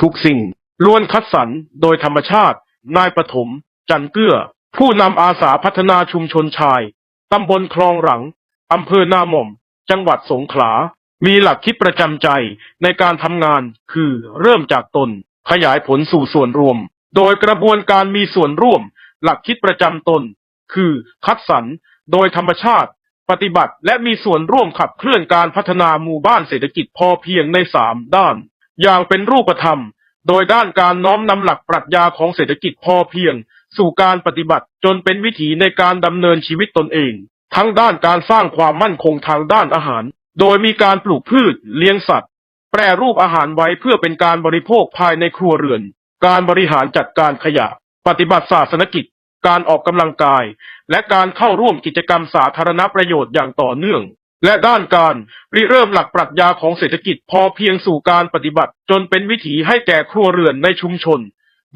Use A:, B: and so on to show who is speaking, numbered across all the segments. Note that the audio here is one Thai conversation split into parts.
A: ทุกสิ่งล้วนคัดสรรโดยธรรมชาติ นายปฐม จันเกื้อ ผู้นำอาสาพัฒนาชุมชนชายตำบลคลองหลังอำเภอนาหม่อม จังหวัดสงขลา มีหลักคิดประจำใจในการทำงานคือเริ่มจากตน ขยายผลสู่ส่วนรวม โดยกระบวนการมีส่วนร่วม หลักคิดประจำตน คือคัดสรรโดยธรรมชาติ ปฏิบัติและมีส่วนร่วมขับเคลื่อนการพัฒนาหมู่บ้านเศรษฐกิจพอเพียงในสามด้าน อย่างเป็นรูปธรรม โดยด้านการน้อมนำหลักปรัชญาของเศรษฐกิจพอเพียง สู่การปฏิบัติจนเป็นวิถีในการดำเนินชีวิตตนเอง ทั้งด้านการสร้างความมั่นคงทางด้านอาหาร โดยมีการปลูกพืช เลี้ยงสัตว์ แปรรูปอาหารไว้เพื่อเป็นการบริโภคภายในครัวเรือน การบริหารจัดการขยะ ปฏิบัติศาสนกิจ การออกกำลังกาย และการเข้าร่วมกิจกรรมสาธารณประโยชน์อย่างต่อเนื่อง และด้านการริเริ่มหลักปรัชญาของเศรษฐกิจพอเพียงสู่การปฏิบัติ จนเป็นวิถีให้แก่ครัวเรือนในชุมชน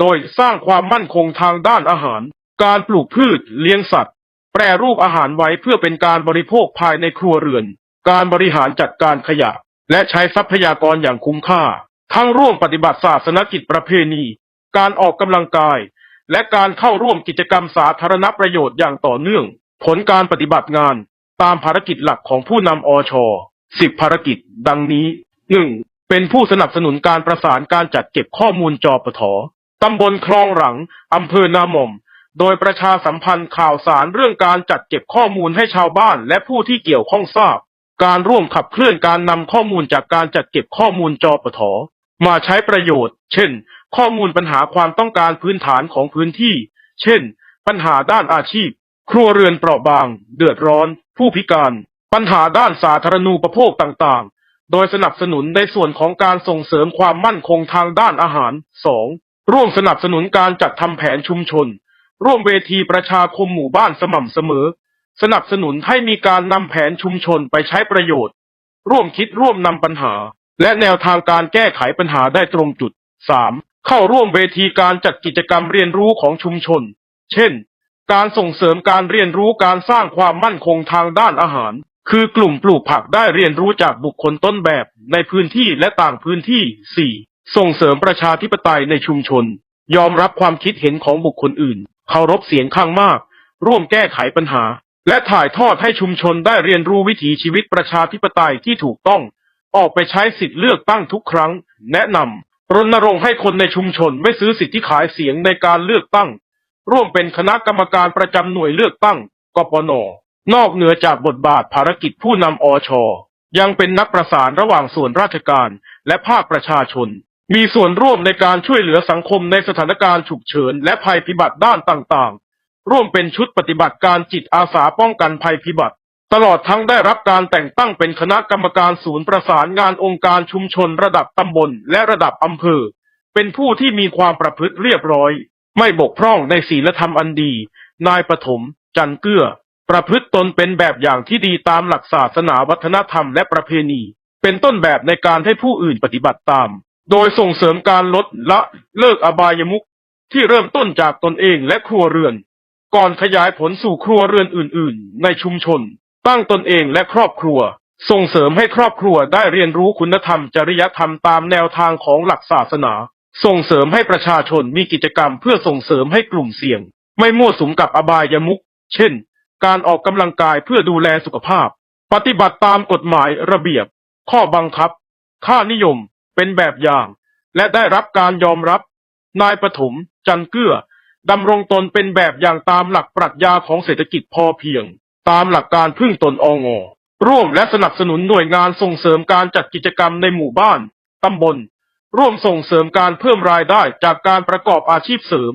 A: โดยสร้างความมั่นคงทางด้านอาหาร การปลูกพืช เลี้ยงสัตว์ แปรรูปอาหารไว้เพื่อเป็นการบริโภคภายในครัวเรือน การบริหารจัดการขยะ และใช้ทรัพยากรอย่างคุ้มค่า ทั้งร่วมปฏิบัติศาสนกิจประเพณี การออกกำลังกาย และการเข้าร่วมกิจกรรมสาธารณประโยชน์อย่างต่อเนื่อง ผลการปฏิบัติงาน ตามภารกิจหลักของผู้นำอชสิบภารกิจ ดังนี้หนึ่งเป็นผู้สนับสนุนการประสานการจัดเก็บข้อมูลจอปทตำบลคลองหลังอำเภอนาหม่อม โดยประชาสัมพันธ์ข่าวสารเรื่องการจัดเก็บข้อมูลให้ชาวบ้านและผู้ที่เกี่ยวข้องทราบ การร่วมขับเคลื่อนการนำข้อมูลจากการจัดเก็บข้อมูลจอปทมาใช้ประโยชน์ เช่น ข้อมูลปัญหาความต้องการพื้นฐานของพื้นที่ เช่น ปัญหาด้านอาชีพ ครัวเรือนเปราะบาง เดือดร้อน ผู้พิการ ปัญหาด้านสาธารณูปโภคต่างๆ โดยสนับสนุนในส่วนของการส่งเสริมความมั่นคงทางด้านอาหาร 2. ร่วมสนับสนุนการจัดทำแผนชุมชน ร่วมเวทีประชาคมหมู่บ้านสม่ำเสมอ สนับสนุนให้มีการนำแผนชุมชนไปใช้ประโยชน์ ร่วมคิดร่วมนำปัญหา และแนวทางการแก้ไขปัญหาได้ตรงจุด 3. เข้าร่วมเวทีการจัดกิจกรรมเรียนรู้ของชุมชน เช่น การส่งเสริมการเรียนรู้การสร้างความมั่นคงทางด้านอาหาร คือกลุ่มปลูกผักได้เรียนรู้จากบุคคลต้นแบบในพื้นที่และต่างพื้นที่ 4. ส่งเสริมประชาธิปไตยในชุมชน ยอมรับความคิดเห็นของบุคคลอื่น เคารพเสียงข้างมาก ร่วมแก้ไขปัญหา และถ่ายทอดให้ชุมชนได้เรียนรู้วิถีชีวิตประชาธิปไตยที่ถูกต้อง ออกไปใช้สิทธิเลือกตั้งทุกครั้ง แนะนำรณรงค์ให้คนในชุมชนไม่ซื้อสิทธิขายเสียงในการเลือกตั้ง ร่วมเป็นคณะกรรมการประจำหน่วยเลือกตั้ง กปน นอกเหนือจากบทบาทภารกิจผู้นำอช ยังเป็นนักประสานระหว่างส่วนราชการและภาคประชาชน มีส่วนร่วมในการช่วยเหลือสังคมในสถานการณ์ฉุกเฉินและภัยพิบัติด้านต่างๆ ร่วมเป็นชุดปฏิบัติการจิตอาสาป้องกันภัยพิบัติ ตลอดทั้งได้รับการแต่งตั้งเป็นคณะกรรมการศูนย์ประสานงานองค์การชุมชนระดับตำบลและระดับอำเภอ เป็นผู้ที่มีความประพฤติเรียบร้อย ไม่บกพร่องในศีลธรรมอันดี นายปฐมจันเกื้อ ประพฤติตนเป็นแบบอย่างที่ดีตามหลักศาสนาวัฒนธรรมและประเพณี เป็นต้นแบบในการให้ผู้อื่นปฏิบัติตาม โดยส่งเสริมการลดละเลิกอบายมุขที่เริ่มต้นจากตนเองและครัวเรือน ก่อนขยายผลสู่ครัวเรือนอื่น ๆ ในชุมชน ตั้งตนเองและครอบครัว ส่งเสริมให้ครอบครัวได้เรียนรู้คุณธรรมจริยธรรมตามแนวทางของหลักศาสนา ส่งเสริมให้ประชาชนมีกิจกรรมเพื่อส่งเสริมให้กลุ่มเสี่ยง ไม่มั่วสุมกับอบายมุขเช่น การออกกำลังกายเพื่อดูแลสุขภาพ ปฏิบัติตามกฎหมายระเบียบ ข้อบังคับ ค่านิยม เป็นแบบอย่าง และได้รับการยอมรับ นายปฐมจันเกื้อดำรงตนเป็นแบบอย่างตามหลักปรัชญาของเศรษฐกิจพอเพียง ตามหลักการพึ่งตนองอร่วมและสนับสนุนหน่วยงานส่งเสริมการจัดกิจกรรมในหมู่บ้าน ตำบล ร่วมส่งเสริมการเพิ่มรายได้จากการประกอบอาชีพเสริม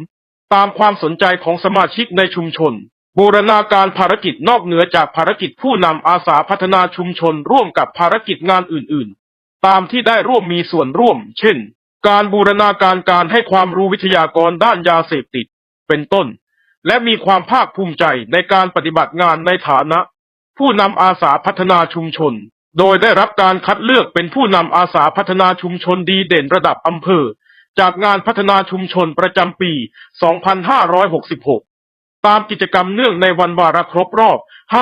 A: ตามความสนใจของสมาชิกในชุมชน บูรณาการภารกิจนอกเหนือจากภารกิจผู้นำอาสาพัฒนาชุมชนร่วมกับภารกิจงานอื่น ๆ ตามที่ได้ร่วมมีส่วนร่วม เช่น การบูรณาการการให้ความรู้วิทยากรด้านยาเสพติด เป็นต้น และมีความภาคภูมิใจในการปฏิบัติงานในฐานะ ผู้นำอาสาพัฒนาชุมชน โดยได้รับการคัดเลือกเป็นผู้นำอาสาพัฒนาชุมชนดีเด่นระดับอำเภอ จากงานพัฒนาชุมชนประจำปี 2566 ตามกิจกรรมเนื่องในวันวาระครบรอบ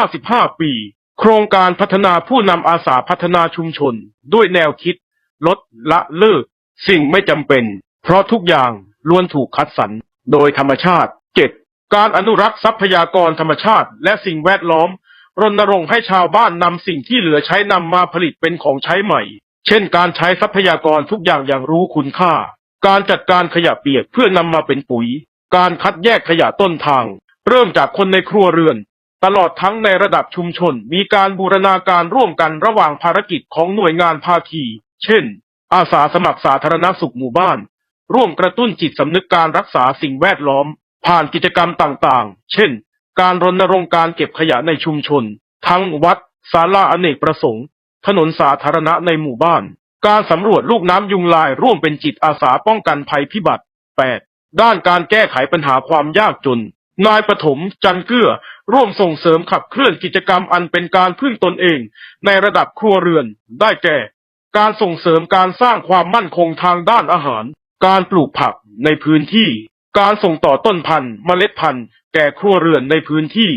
A: 55 ปี โครงการพัฒนาผู้นำอาสาพัฒนาชุมชน ด้วยแนวคิด ลดละเลิก สิ่งไม่จำเป็น เพราะทุกอย่างล้วนถูกคัดสรรโดยธรรมชาติ 7. การอนุรักษ์ทรัพยากรธรรมชาติ และสิ่งแวดล้อม รณรงค์ให้ชาวบ้านนำสิ่งที่เหลือใช้นำมาผลิตเป็นของใช้ใหม่ เช่น การใช้ทรัพยากรทุกอย่างอย่างรู้คุณค่า การจัดการขยะเปียกเพื่อนำมาเป็นปุ๋ย การคัดแยกขยะต้นทาง เริ่มจากคนในครัวเรือน ตลอดทั้งในระดับชุมชน มีการบูรณาการร่วมกันระหว่างภารกิจของหน่วยงานภาคี เช่น อาสาสมัครสาธารณสุขหมู่บ้าน ร่วมกระตุ้นจิตสำนึกการรักษาสิ่งแวดล้อม ผ่านกิจกรรมต่างๆ เช่น การรณรงค์การเก็บขยะในชุมชน ทั้งวัดศาลาอเนกประสงค์ ถนนสาธารณะในหมู่บ้าน การสำรวจลูกน้ำยุงลายร่วมเป็นจิตอาสาป้องกันภัยพิบัติ 8. ด้านการแก้ไขปัญหาความยากจน นายปฐมจันเกื้อ ร่วมส่งเสริมขับเคลื่อนกิจกรรมอันเป็นการพึ่งตนเอง ในระดับครัวเรือน ได้แก่ การส่งเสริมการสร้างความมั่นคงทางด้านอาหาร การปลูกผักในพื้นที่ การส่งต่อต้นพันธุ์ เมล็ดพันธุ์ แก่ครัวเรือนในพื้นที่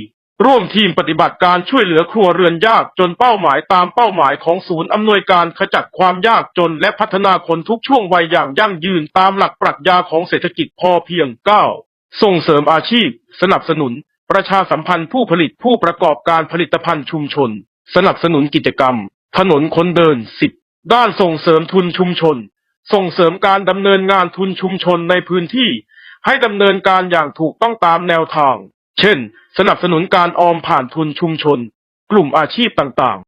A: ร่วมทีมปฏิบัติการช่วยเหลือครัวเรือนยากจนเป้าหมายตามเป้าหมายของศูนย์อำนวยการขจัดความยากจนและพัฒนาคนทุกช่วงวัยอย่างยั่งยืนตามหลักปรัชญาของเศรษฐกิจพอเพียง 9. ส่งเสริมอาชีพ สนับสนุน ประชาสัมพันธ์ผู้ผลิตผู้ประกอบการผลิตภัณฑ์ชุมชน สนับสนุนกิจกรรม ถนนคนเดิน 10 ด้านส่งเสริมทุนชุมชน ส่งเสริมการดำเนินงานทุนชุมชนในพื้นที่ ให้ดำเนินการอย่างถูกต้องตามแนวทาง เช่น สนับสนุนการออมผ่านทุนชุมชน กลุ่มอาชีพต่าง